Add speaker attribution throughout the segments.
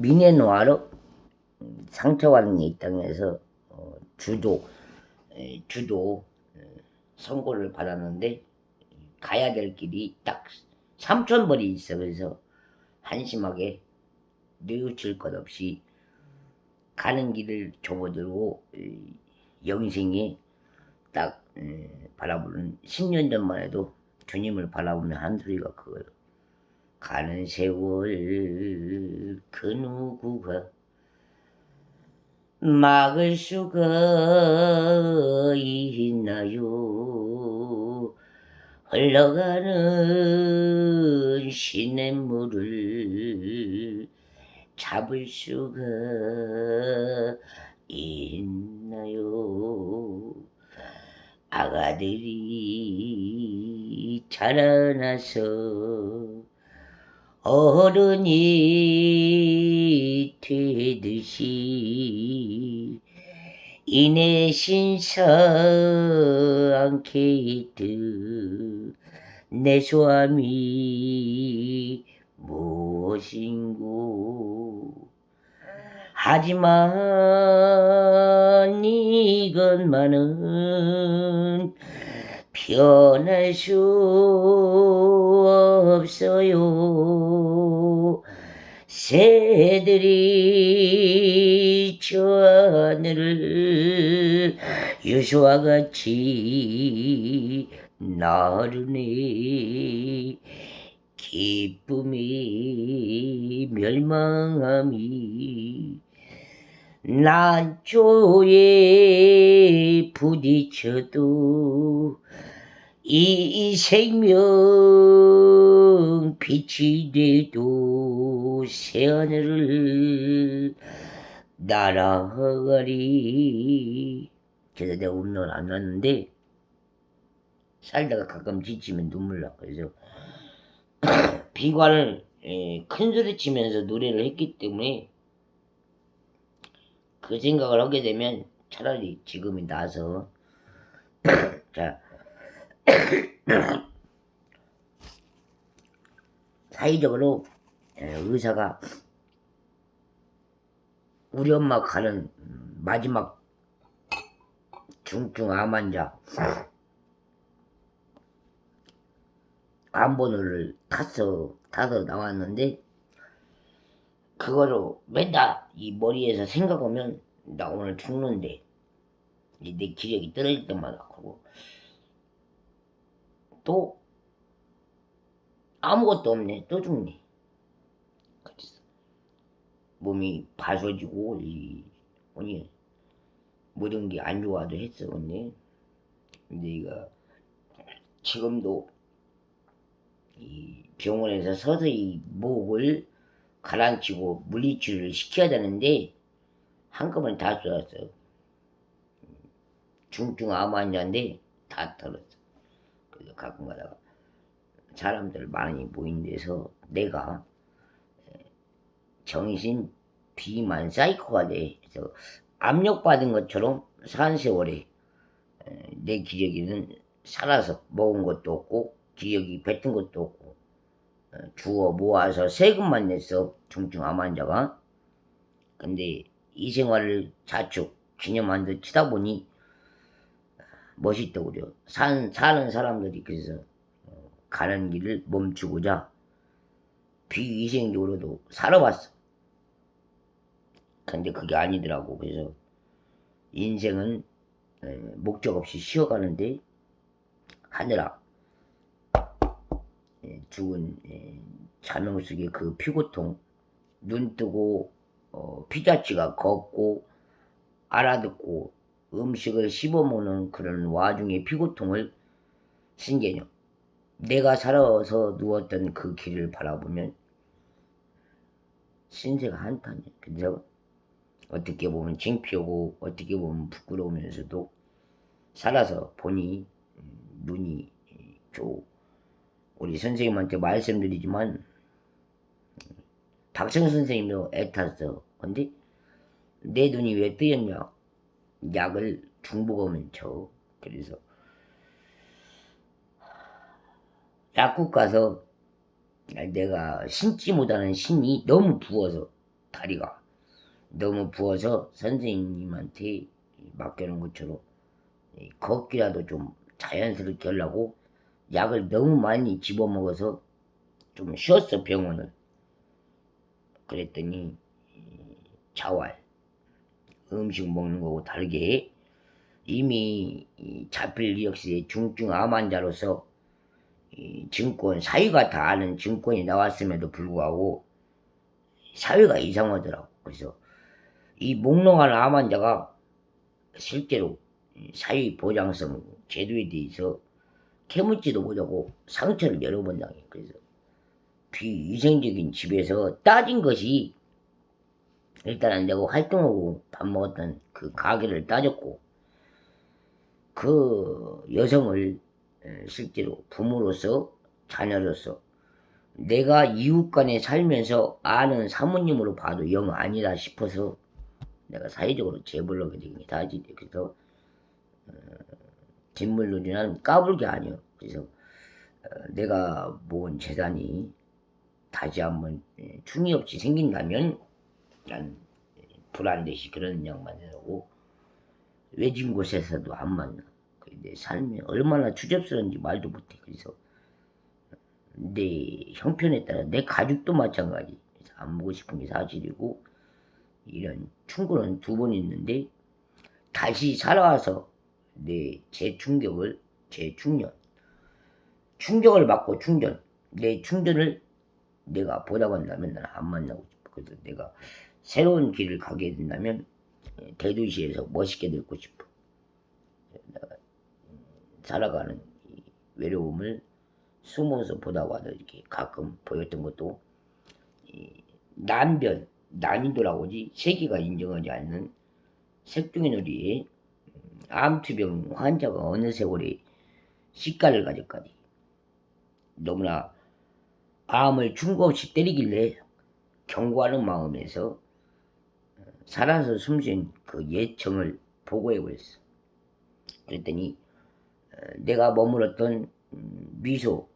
Speaker 1: 미네노아로 상처받는 이 땅에서 어, 주도 에, 주도 에, 선고를 받았는데 가야 될 길이 딱 3천 벌이 있어 그래서 한심하게 뉘우칠 것 없이 가는 길을 접어들고 이, 영생에 딱 에, 바라보는 10년 전만 해도 주님을 바라보는 한 소리가 그거예요. 가는 세월 그 누구가 막을 수가 있나요? 흘러가는 시냇물을 잡을 수가 있나요? 아가들이 자라나서 어른이 되듯이 이내 신사 않게 있듯 내 소함이 무엇인고 하지만 이것만은 변할 수 없어요. 새들이 저 하늘을 유수와 같이 나르네 기쁨이 멸망함이 난조에 부딪혀도 이 생명 빛이 돼도 새하늘을 날아가리. 그래서 내가 오늘 안 왔는데 살다가 가끔 지치면 눈물 나 그래서 비관을 에, 큰 소리 치면서 노래를 했기 때문에 그 생각을 하게 되면 차라리 지금이 나서 자 사회적으로 에, 의사가 우리 엄마 가는 마지막 중증 암 환자 암번호를 타서 타서 나왔는데 그거로 맨날 이 머리에서 생각하면 나 오늘 죽는데 내 기력이 떨어질 때마다 그러고 또 아무것도 없네. 또 죽네. 그래서 몸이 바서지고 이 아니 모든 게 안 좋아도 했어 근데. 근데 이거 지금도 이 병원에서 서서히 목을 가라앉히고 물리치료를 시켜야 되는데 한꺼번에 다 쏟았어. 중증 암 환자인데 다 털었어. 그래서 가끔 가다가 사람들 많이 모인 데서 내가 정신 비만 사이코가 돼. 그래서 압력받은 것처럼 산 세월에 내 기저귀는 살아서 먹은 것도 없고 기억이 뱉은 것도 없고 어, 주워 모아서 세금만 냈어 중증 암 환자가 근데 이 생활을 자축 기념한 듯 치다 보니 멋있다 그려 산, 사는 사람들이 그래서 어, 가는 길을 멈추고자 비위생적으로도 살아봤어. 근데 그게 아니더라고. 그래서 인생은 에, 목적 없이 쉬어가는데 예, 죽은 예, 자명 속의 그 피고통 눈 뜨고 어, 피자치가 걷고 알아듣고 음식을 씹어먹는 그런 와중의 피고통을 신개념 내가 살아서 누웠던 그 길을 바라보면 신세가 한탄이야 그죠? 어떻게 보면 창피하고 어떻게 보면 부끄러우면서도 살아서 보니 음, 눈이 좋 우리 선생님한테 말씀드리지만 박정 선생님도 애탔어. 근데 내 눈이 왜 뜨였냐? 약을 중복하면 쳐. 그래서 약국 가서 내가 신지 못하는 신이 너무 부어서 다리가 너무 부어서 선생님한테 맡겨놓은 것처럼 이 걷기라도 좀 자연스럽게 하려고 약을 너무 많이 집어먹어서 좀 쉬었어 병원을. 그랬더니 이 자활 음식 먹는 거고 다르게 이미 이 자필 이력서에 중증 암 환자로서 이 증권 사위가 다 아는 증권이 나왔음에도 불구하고 사위가 이상하더라고. 그래서 이 몽롱한 암 환자가 실제로 이 사위 보장성 제도에 대해서 캐묻지도 못하고 상처를 여러 번 당해. 그래서 비위생적인 집에서 따진 것이 일단은 내가 활동하고 밥 먹었던 그 가게를 따졌고 그 여성을 에, 실제로 부모로서 자녀로서 내가 이웃 간에 살면서 아는 사모님으로 봐도 영 아니라 싶어서 내가 사회적으로 하게 되긴 다지 그래서 어, 뒷물놀이는 까불게 아니요 그래서 어, 내가 모은 재산이 다시 한번 예, 충이 없이 생긴다면 난 불안되시 그런 양만 해놓고 외진 곳에서도 안 만나. 그내 삶이 얼마나 추접스러운지 말도 못해. 그래서 내 형편에 따라 내 가족도 마찬가지. 그래서 안 보고 싶은 게 사실이고 이런 충고는 두 번 있는데 다시 살아와서 내 재충격을 재충전 충격을 받고 충전 내 충전을 내가 보다 간다면 나는 안 만나고 싶어. 그래서 내가 새로운 길을 가게 된다면 예, 대도시에서 멋있게 늙고 싶어. 살아가는 이 외로움을 숨어서 보다 와도 이렇게 가끔 보였던 것도 이 난변, 난인도라고 하지 세계가 인정하지 않는 색종이 놀이에 음, 암투병 환자가 어느 세월에 시가를 가졌까지 너무나 암을 충고 없이 때리길래 경고하는 마음에서 어, 살아서 숨쉰 그 예청을 보고해 버렸어. 그랬더니 어, 내가 머물었던 음, 미소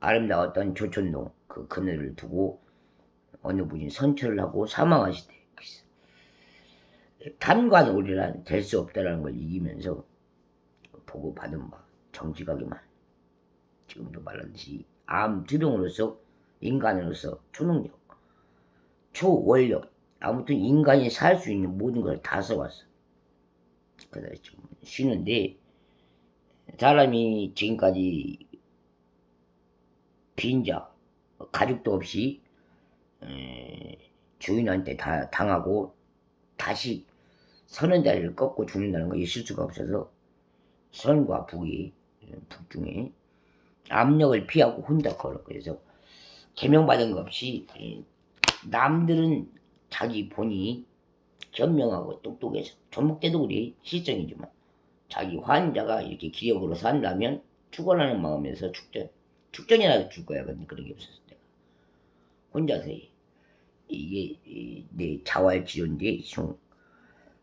Speaker 1: 아름다웠던 조촌동 그 그늘을 두고 어느 분이 선처를 하고 사망하시대. 그래서 탄관오리란 될 수 없다라는 걸 이기면서 보고 받은 바 정직하게만 지금도 말하듯이 암 투병으로서 인간으로서 초능력, 초원력, 아무튼 인간이 살 수 있는 모든 걸 다 써왔어. 그래서 지금 쉬는데 사람이 지금까지 빈자, 가족도 없이 에, 주인한테 다 당하고 다시 서는 자리를 꺾고 죽는다는 거 있을 수가 없어서 선과 북이 북 중에 압력을 피하고 혼자 걸어. 그래서 개명받은 것 없이 에, 남들은 자기 본인이 현명하고 똑똑해서 전목대도 우리 실정이지만 자기 환자가 이렇게 기억으로 산다면 축원하는 마음에서 축전 축전이라도 줄 거야 근데 그런 게 없었어 내가 혼자서 해. 이게 이, 내 자활치료인데 중,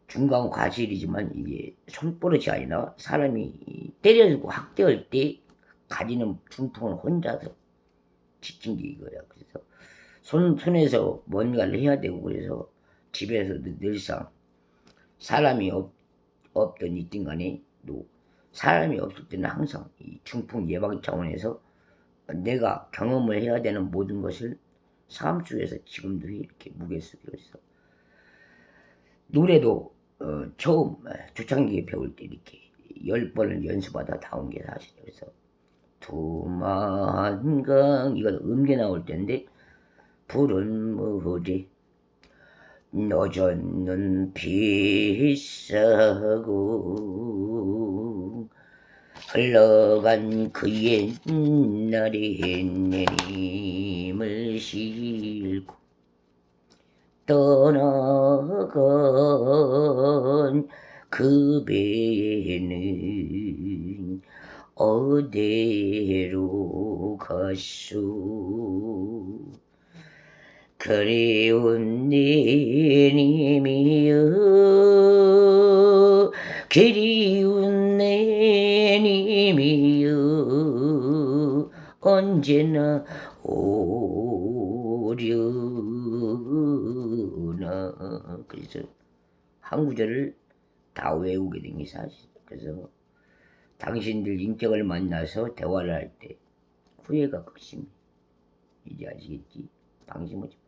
Speaker 1: 중간 과실이지만 이게 손버릇이 아니라 사람이 이 때려주고 학대할 때 가지는 분통을 혼자서 지킨 게 이거야 그래서 손, 손에서 뭔가를 해야 되고 그래서 집에서 늘상 사람이 없, 없던 있든 간에 또 사람이 없을 때는 항상 이 중풍 예방 차원에서 내가 경험을 해야 되는 모든 것을 삶 속에서 지금도 이렇게 무게 했어. 노래도 어, 처음 초창기에 배울 때 이렇게 열 번을 연습하다 나온 게 사실이에요. 그래서 두만강 이건 음계 나올 때인데 불은 뭐지 노젓는 비싸고 흘러간 그 옛날의 내림을 싣고 떠나간 그 배는 어디로 갔소 그리운 내님이여 그리운 내님이여 언제나 오려 어, 어. 그래서 한 구절을 다 외우게 된 게 사실. 그래서 당신들 인격을 만나서 대화를 할 때 후회가 극심해. 이제 아시겠지? 방심하지 마.